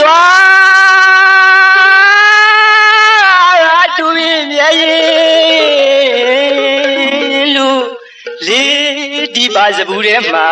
စွာတူရင်မြည်ရင်လူလေးဒီပါစဘူးထဲမှာ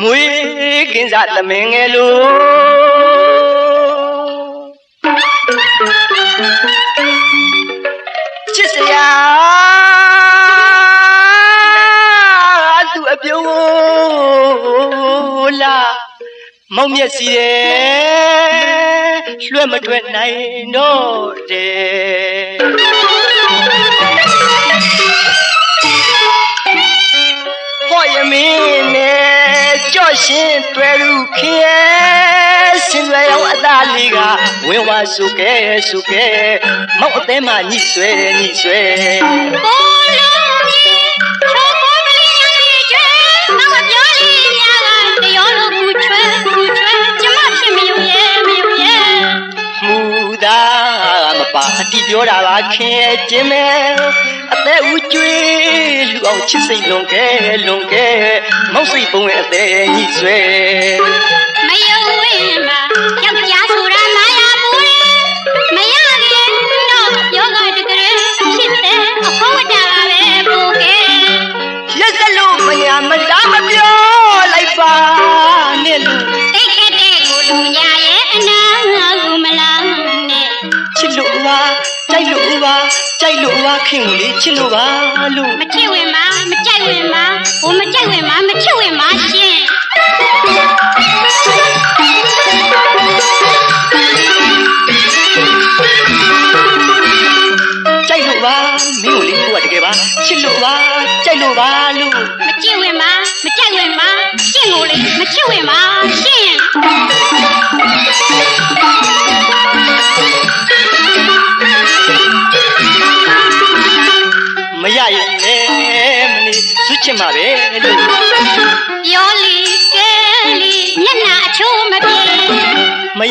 မွေးကင်းစားသမင်ငယ်လို့ချစ်စရာသူအပြုံးလာ မောင်မျက်စီရဲ့လွှဲမထွက်နိုင်တော့တဲ့ဟောရမင်းနဲ့ကြော့ရှင်တွေ့လူခင်ရဲ့စင်ရွယ်ရောက်အသားလေးကဝင်းဝါစုကဲစုကဲမောက်အသေးမှညှိဆွဲညှိဆွဲကိုလုံး အတီပြောတာပါခင်ရဲ့ကျင်းမဲ့အသက်ဦးကျွေးလူအောင်ချစ်စိတ်လွန်ကဲလွန်ကဲမောက်စိတ်ပုံရဲ့အသေးညှိဆွဲ စ်လို့ပါလို့မချစ်ဝင်မှာမကြိုက်ဝင်မှာဟိုမကြိုက်ဝင်မှာမချစ်ဝင်မှာရှင်ကြိုက်လို့ပါမင်းကိုလေကိုကတကယ်ပါချစ်လို့ပါကြိုက်လို့ပါလို့မကြည့်ဝင်မှာ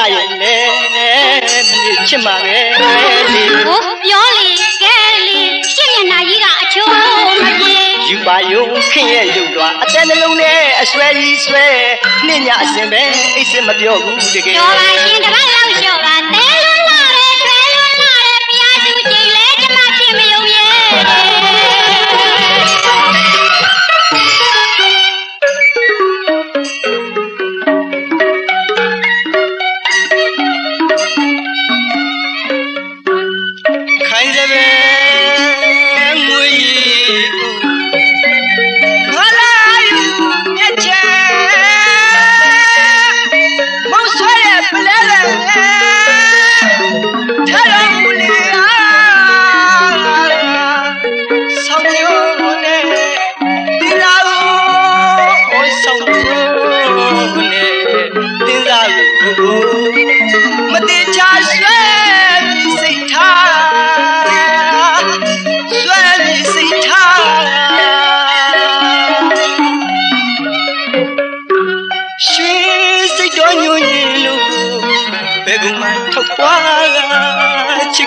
ရရင်လေမနေချစ်မှာပဲလေဟိုပြောလီကဲလီရှင့်မျက်နှာကြီးကအချိုးမပြေယူပါယုံခင်ရဲ့ရုပ်တော်အသက်နှလုံးနဲ့အဆွဲကြီးဆွဲနှင်းညအစင်ပဲအိတ်စင်မပြောဘူးတကယ်ပြောပါရှင်တပတ်လောက်လျှော့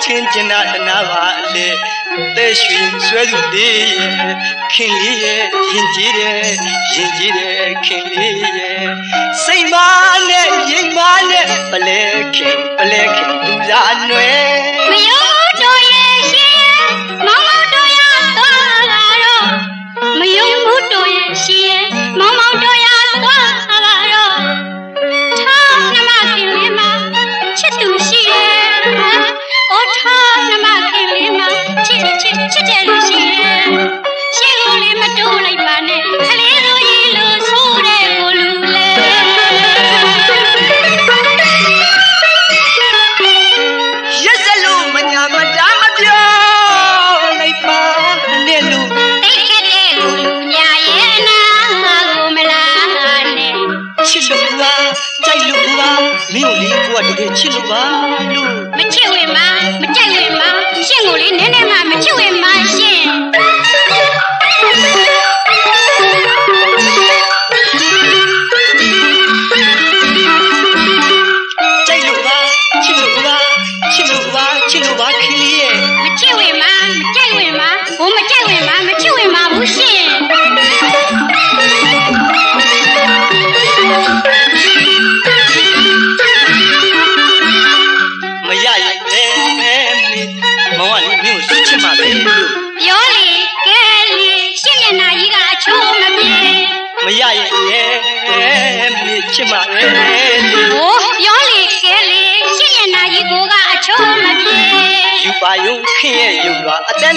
ချစ်ခင်ကျင်နာတနာပါလေတဲ့ရွှေဆွဲသူလေးရဲ့ခင်လေးရဲ့ရင်ကြည်တယ်ရင်ကြည်တယ်ခင်လေးရဲ့စိတ်မနဲ့ရင်မနဲ့ပလဲခင်ပလဲခင်သူစားနွယ်မယုံ ကိုက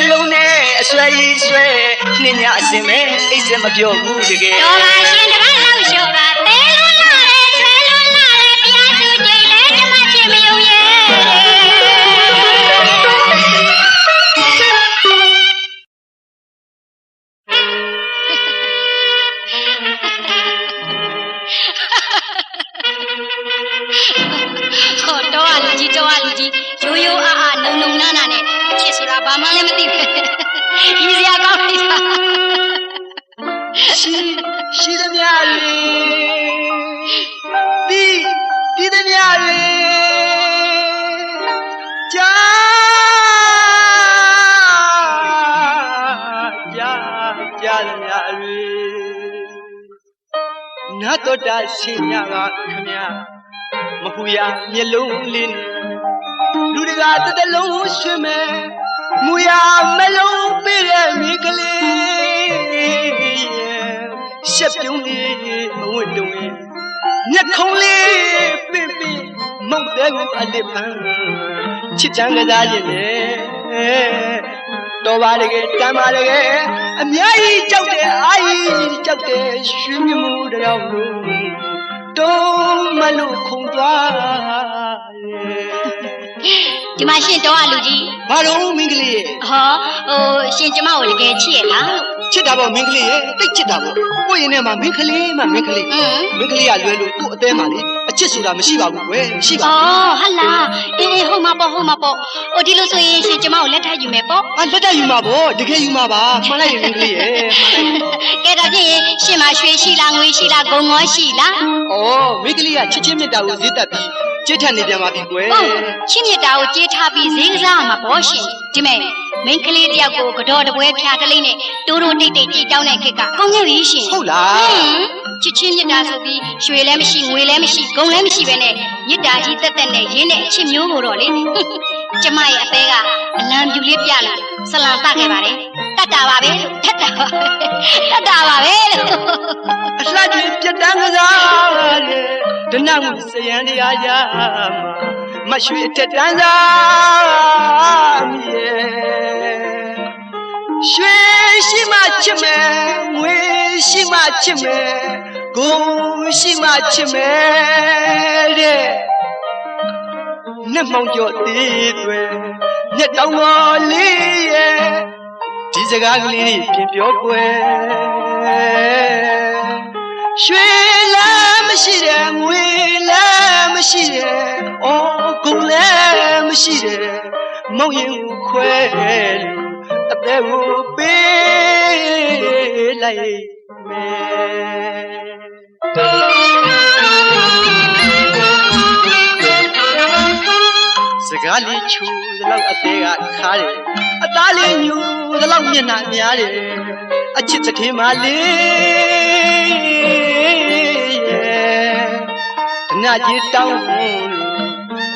လွာအတန်လုံးနဲ့အဆွဲကြီးဆွဲနှင်းညအစင်မဲ့အိတ်စက်မပြောဘူးတကယ်တော်ပါရှင်တပတ်လောက်လျှော့ပါ နတ်တော်တာရှင်မြကခမရမဟူရမျက်လုံးလေးနဲ့လူတကာတစ်တလုံးရွှင်မဲ့မူရမလုံးပေးတဲ့မိကလေးရဲ့ရှက်ပြုံးလေးမဝတ်တုံးညက်ခုံးလေးပင်ပင်မုတ်တဲ့ကိုအလစ်ပန်းချစ်ချမ်းကစားခြင်းနဲ့ တော်ပါတကယ်တမ်းပါတကယ်အများကြီးကြောက်တယ်အာကြီးကြောက်တယ်ရွှေမြမှုတစ်ယောက်လုံးတုံးမလို့ခုံသွားရဲ့ဒီမှာရှင်တော့အလူကြီးဘာလို့မင်းကလေးရဲ့ဟောဟိုရှင်ကျမကိုတကယ်ချစ်ရလားလို့ချစ်တာပေါ့မင်းကလေးရဲ့တိတ်ချစ်တာပေါ့ကိုယ့်ရင်ထဲမှာမင်းကလေးမှမင်းကလေးอืมမင်းကလေးကလွဲလို့သူ့အသေးမှလေ အချစ်ဆိုတာမရှိပါဘူးကွယ်မရှိပါဩဘူးဟလာအေးအေးဟုတ်မှာပေါ့ဟုတ်မှာပေါ့ဟိုဒီလိုဆိုရင်ရှင်ကျမကိုလက်ထပ်ယူမယ်ပေါ့အလက်တက်ယူမှာပေါ့တကယ်ယူမှာပါမှန်လိုက်ရင်မင်းကလေးရဲ့မှန်လိုက်ရင်ကဲဒါဖြင့်ရင်ရှင်မရွှေရှိလားငွေရှိလားဂုံငေါရှိလားဩမင်းကလေးကချစ်ချင်းမြတ်တာကိုဈေးတက်ပြီးကြစ်ထန်နေပြန်ပါပြီကွယ်ဟုတ်ချင်းမြတ်တာကိုကြေးထားပြီးဈေးကစားရမှာပေါ့ရှင်ဒီမဲ့မင်းကလေးတယောက်ကိုကတော့တပွဲဖြာကလေးနဲ့တိုးတိုးတိတ်တိတ်ကြည်တောင်းတဲ့ခက်ကကောင်းခဲ့ပြီရှင်ဟုတ်လား ချစ်ချင်းမြတ်တာဆိုပြီးရွှေလည်းမရှိငွေလည်းမရှိဂုံလည်းမရှိပဲနဲ့မြတ်တာကြီးတက်တက်နဲ့ရင်းတဲ့အချစ်မျိုးကိုတော့လေကျမရဲ့အသေးကအလံပြူလေးပြလို့ဆလံတခဲ့ပါတယ်တတ်တာပါပဲလို့တတ်တာပါတတ်တာပါပဲလို့အလှကြီးပြတ်တန်းကစားတဲ့ဒနမှုစရန်တရားရမှာမရွှေတက်တန်းစားမြေရွှေရှိမှချစ်မယ်ငွေရှိမှချစ်မယ် ဂုံရှိမှချစ်မယ်တဲ့နှက်မောင်ကျော်သေးသွဲမျက်တောင်တော်လေးရဲ့ဒီစကားကလေးတွေပြင်ပြောကွယ်ရွှေလည်းမရှိတယ်ငွေလည်းမရှိတယ်အော်ဂုံလည်းမရှိတယ်မောင်ရင်ကိုခွဲလို့အသက်ကိုပေးလိုက်မယ် စကားလေးချူသလောက်အသေးကခါတယ်အသားလေးညူသလောက်မျက်နှာများတယ်အချစ်တခင်မလေးရဲ့ဒနာကြီးတောင်းလို့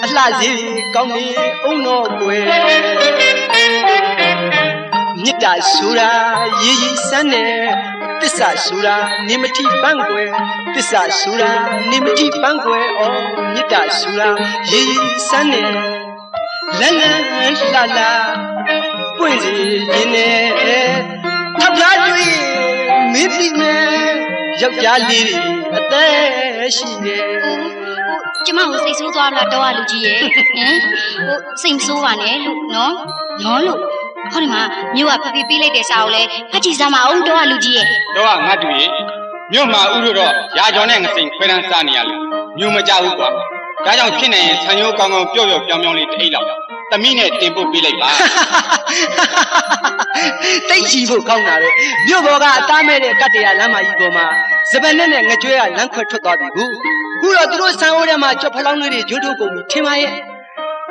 အလှစီကောင်းနေအောင်တော့ကွယ်မြစ်တာဆိုတာရေးကြီးစမ်းတယ် တစ္ဆာဆိုတာနေမတိပန်းကွယ်တစ္ဆာဆိုတာနေမတိပန်းကွယ်အော်မြစ်တာဆိုတာရေးကြီးစမ်းတယ်လန်းလန်းလှလှပွင့်စီရင်နဲ့ထောက်ထားတွေ့မင်းပြီမဲ့ယောက်ျားလေးတွေအသက်ရှိတယ်ဟိုကျမကိုစိတ်ဆိုးသွားလားတော့အလူကြီးရဲ့ဟင်ဟိုစိတ်မဆိုးပါနဲ့လို့နော်နော်လို့ ဟောဒီမှာမြို့ကဖဖေးပေးလိုက်တဲ့စာကိုလည်းဖတ်ကြည့်စမ်းပါအောင်တော့အလူကြီးရဲ့တော့ကငါတူရေမြို့မှာဥတို့တော့ရာကျော်နဲ့ငစိန်ခွဲတန်းစားနေရလို့မြို့မကြဘူးကွာဒါကြောင့်ဖြစ်နေရင်ဆံရိုးကောင်းကောင်းပျော့ပျော့ပြောင်းပြောင်းလေးတိတ်လောက်သမီးနဲ့တင်ပို့ပေးလိုက်ပါတိတ်ချီဖို့ကောင်းတာလေမြို့ဘောကအသားမဲ့တဲ့ကတ္တရာလမ်းမကြီးပေါ်မှာစပယ်နဲ့နဲ့ငကြွဲကလမ်းခွဲထွက်သွားပြီခုခုတော့သူတို့ဆန်အိုးထဲမှာကြော်ဖလောင်းလေးတွေဂျွတ်ထုတ်ကုန်ပြီထင်ပါရဲ့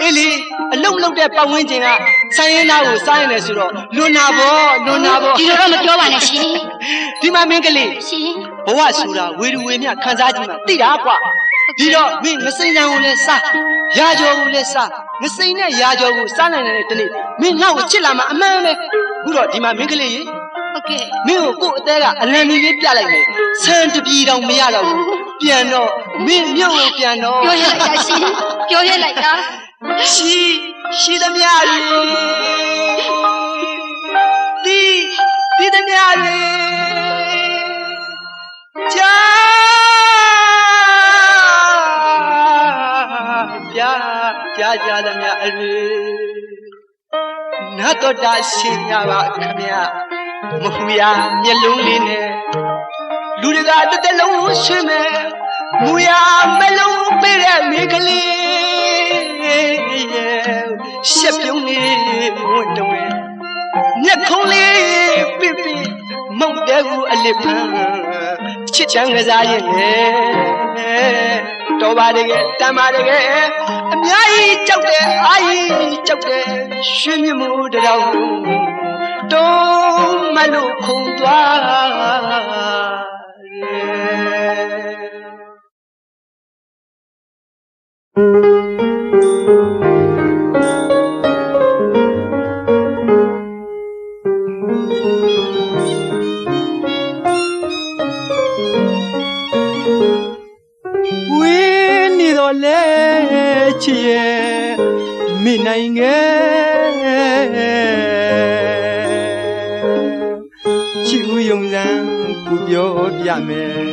အေးလေအလုံမလုံတဲ့ပတ်ဝန်းကျင်ကဆိုင်ရင်သားကိုစားရင်လည်းဆိုတော့လွန်နာဘောလွန်နာဘောဒီလိုတော့မပြောပါနဲ့ရှင်ဒီမှာမင်းကလေးရှင်ဘဝဆိုတာဝေရူဝေမြခံစားကြည့်မှသိတာကွာဒီတော့မင်းငစိမ့်တန်ကိုလည်းစားရာကျော်ကိုလည်းစားငစိမ့်နဲ့ရာကျော်ကိုစားနိုင်တဲ့တနေ့မင်းငါ့ကိုချစ်လာမှအမှန်ပဲခုတော့ဒီမှာမင်းကလေးရေဟုတ်ကဲ့မင်းကိုကို့အသေးကအလံမီလေးပြလိုက်မယ်ဆန်တပြေတောင်မရတော့ဘူး ပြန်တော့မင်းမြို့ကိုပြန်တော့ပြောရလိုက်တာရှင်ပြောရလိုက်တာရှိရှိသမျှတွေဒီဒီသမျှတွေကြာပြကြာကြာသမျှအရေနတ်တော်တာရှင်ရပါခမရမဟူရမျက်လုံးလေးနဲ့ လူတွေကတစ်သက်လုံးဆွေးမယ်မူရမလုံးပေးတဲ့မိကလေးရှက်ပြုံးလေးဝတ်တော်ဝင်မျက်ခုံးလေးပြပြမုံတဲ့ကူအလစ်ဖန်ချစ်ချမ်းကစားရင်လေတော်ပါတကယ်တမ်းပါတကယ်အများကြီးကြောက်တယ်အာကြီးကြောက်တယ်ရွှေမြမှုတစ်တော်တုံးမလို့ခုံသွား တယ်ဝင်းနေတော့လဲချ ပြောပြမယ်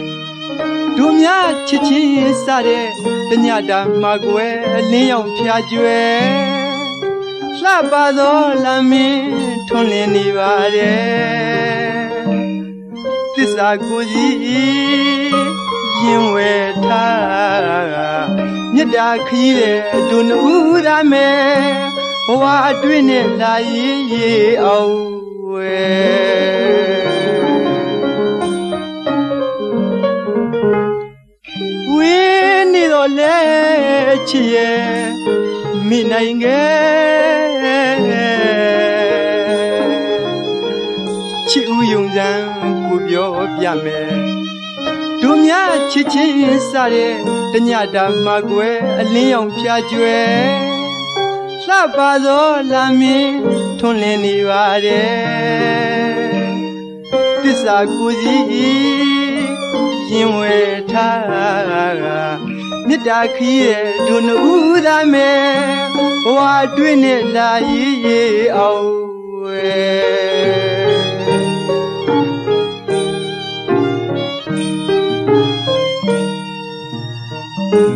တို့များချစ်ချင်းစတဲ့တညတာမှာကွယ်လင်းရောက်ဖျားကျွယ်လှပသောလမ်းမင်းထွန်းလင်းနေပါတယ်သစ္စာကိုကြီးရင်ဝဲထားမြတ်တာခီးတဲ့ဒုနဦးရမယ်ဘဝအတွင်းနဲ့လာရေးရေးအောင်ဝဲဝ ချစ်ရဲ့မိနိုင်ငယ်ချစ်ဦးယုံစံကိုပြောပြမယ်တို့များချစ်ချင်းစတဲ့တညတာမှာကွယ်အလင်းရောင်ဖြာကျွယ်လှပါသောလာမင်းထွန်းလင်းနေပါတယ်တစ္ဆာကိုကြီးရင်ဝဲထား မြတ်တာခီးရဲ့ဒုနဦးသားမယ်ဘဝအတွင်းနဲ့လာရေးရေးအောင်ဝဲ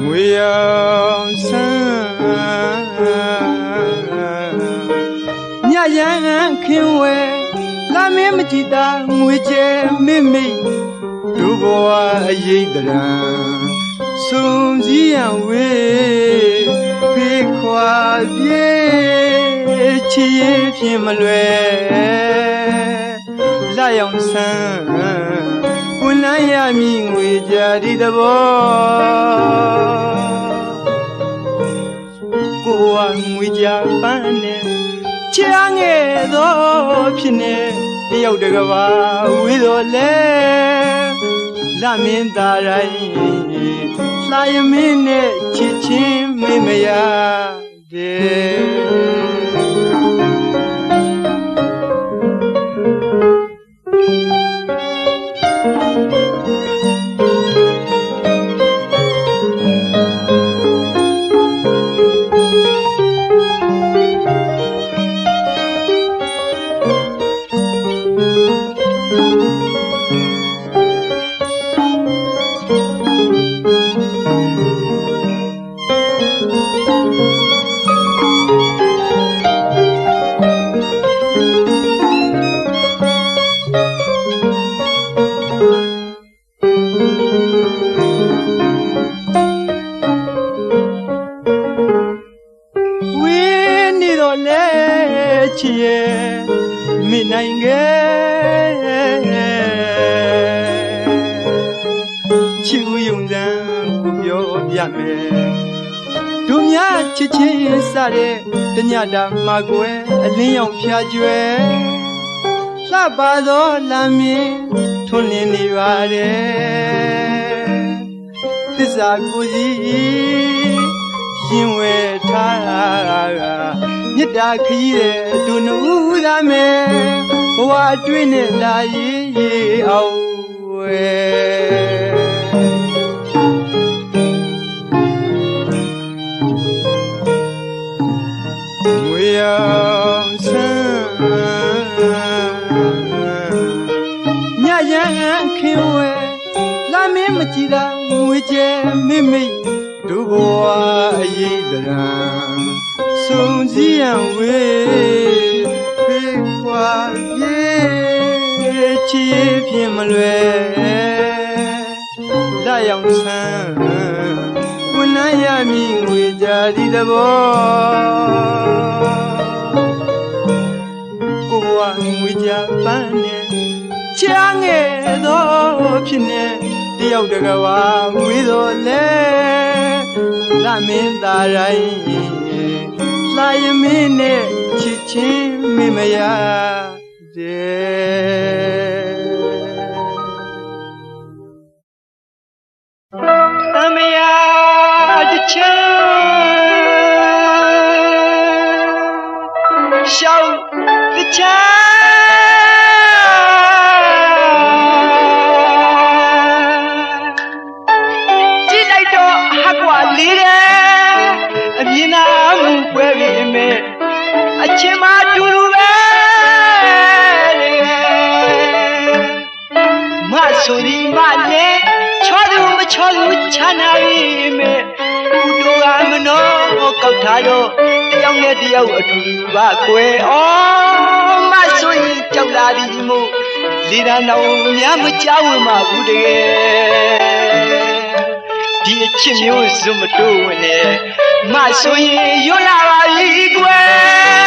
ငွေရောင်ဆန်းညရန်ခင်ဝဲလာမင်းမကြည်တာငွေကျဲမိမိဒုဘဝအရေးတရံစုံစည်းရ န်ဝေးဖေးခွာပြေးချီရင်ဖြင့်မလွယ်လာရောက်ဆန်းဝန်လန်းရမည်ငွေကြဒီသဘောကိုဝငွေကြပန်းနဲ့ချာငယ်သောဖြစ်နေတယောက်တကဘာဝေးတော်လဲ လာမင်းသာရိုင်းလာယမင်းနဲ့ချစ်ချင်းမေးမရတဲ့ ပါသောလမ်းမင်းထွန်းလင်းနေပါတယ်သစ္စာကိုကြီးရရှင်ဝဲထားမြစ်တာခရီးတဲ့ဒုနဦးသားမဲဘဝအတွင်းနဲ့လာရေးရေးအောင်ဝဲ ကျဲမိမိဒုဘဝအရေးတရံဆုံးစည်းရန်ဝေးဖေးခွာပြေးချီဖြင့်မလွယ်လာရောက်ဆန်းဝန်နိုင်ရမည်ငွေကြသည်သဘောကိုဘဝငွေကြပန်းနဲ့ချားငယ်သောဖြစ်နေ တယောက်တကဘာငွေတော်လဲလာမင်းသာရိုင်းလာယမင်းနဲ့ချစ်ချင်းမမရတဲ့သမယာတချမ်းရှောက်တချ ချင်းမတူတူပဲမဆိုဒီမလည်းချောသူမချောသူချမ်းသာပြီမေဦးတို့ကမနောကောက်ထားတော့တယောက်နဲ့တယောက်အတူတူပါကွယ်ဩမဆိုရင်ကြောက်လာသည်မို့လေသာနောင်များမကြောက်ဝင်ပါဘူးတကယ်ဒီအချစ်မျိုးစွမတိုးဝင်နဲ့မဆိုရင်ရွတ်လာပါပြီကွယ်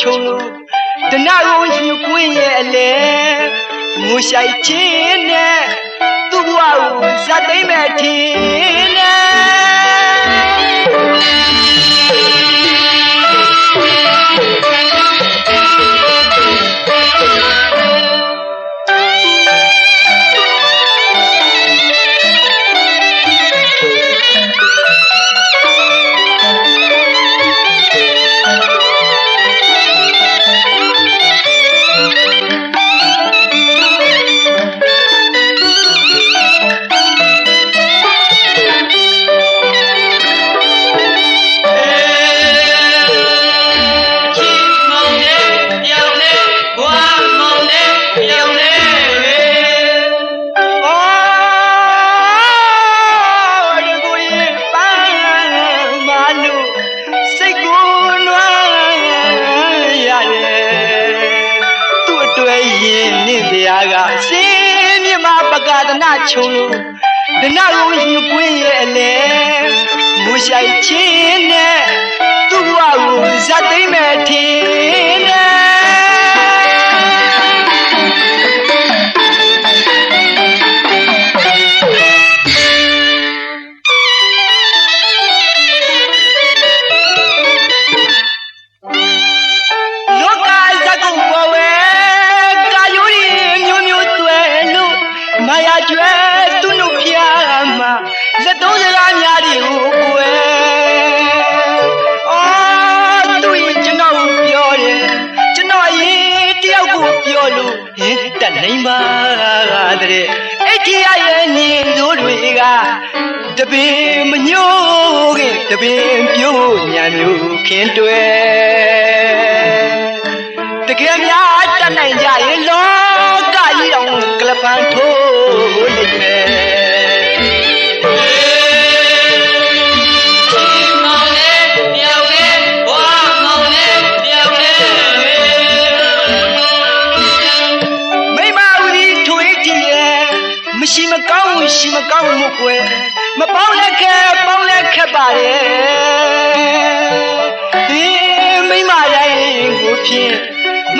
ချုံလို့ဒနာကိုယူခွင့်ရဲ့အလဲငိုဆိုင်ခြင်းနဲ့သူ့ဘဝကိုဇတ်သိမ့်မဲ့ထင် ချုံလို့ဒနာကိုယူကွင်းရဲ့အလဲငိုဆိုင်ချင်းနဲ့သူ့ဘဝကိုဇတ်သိမ့်မဲ့ထင် တပင်မညိုးခင်တပင်ပြိုးညာမျိုးခင်းတွဲတကယ်များတတ်နိုင်ကြရင်လောကကြီးတောင်ကလပန်းထိုး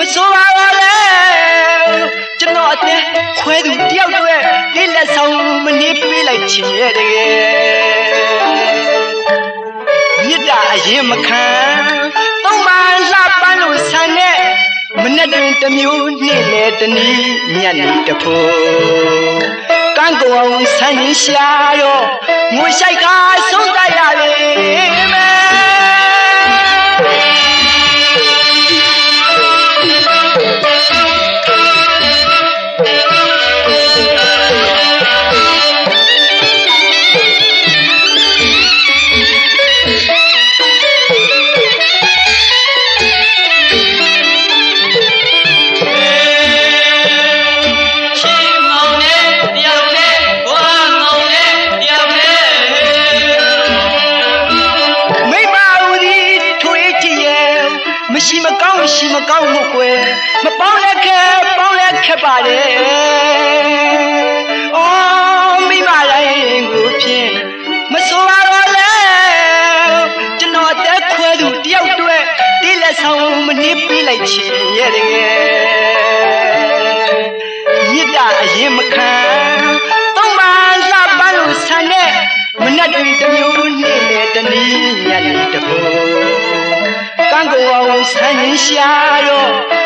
မစိုးပါပါလေကျွန်တော်အသက်ခွဲသူတယောက်တည်းလေးလက်ဆောင်မနေပေးလိုက်ချင်ရဲ့တကယ်မြစ်တာအရင်မခံသုံးပါလှပန်းလို့ဆန်တဲ့မနဲ့တွင်တစ်မျိုးနေ့လေတနည်းညနေတဖို့ကန်းကိုအောင်ဆန်းရင်ရှာတော့ငွေဆိုင်ကဆုံးတတ်ရလေ ပါလေအော်မိမတိုင်းကိုဖြင့်မဆိုပါတော့လေကျွန်တော်အသက်ခွဲသူတယောက်တည်းဒီလက်ဆောင်မနှိပ်ပေးလိုက်ချင်ရဲ့တကယ်မြစ်တာအရင်မခံသုံးပါလှပန်းလို့ဆန်တဲ့မနက်တွေတစ်မျိုးနေ့လေတနည်းညနေတစ်ဖို့ကံကိုအောင်ဆန်းရင်ရှာတော့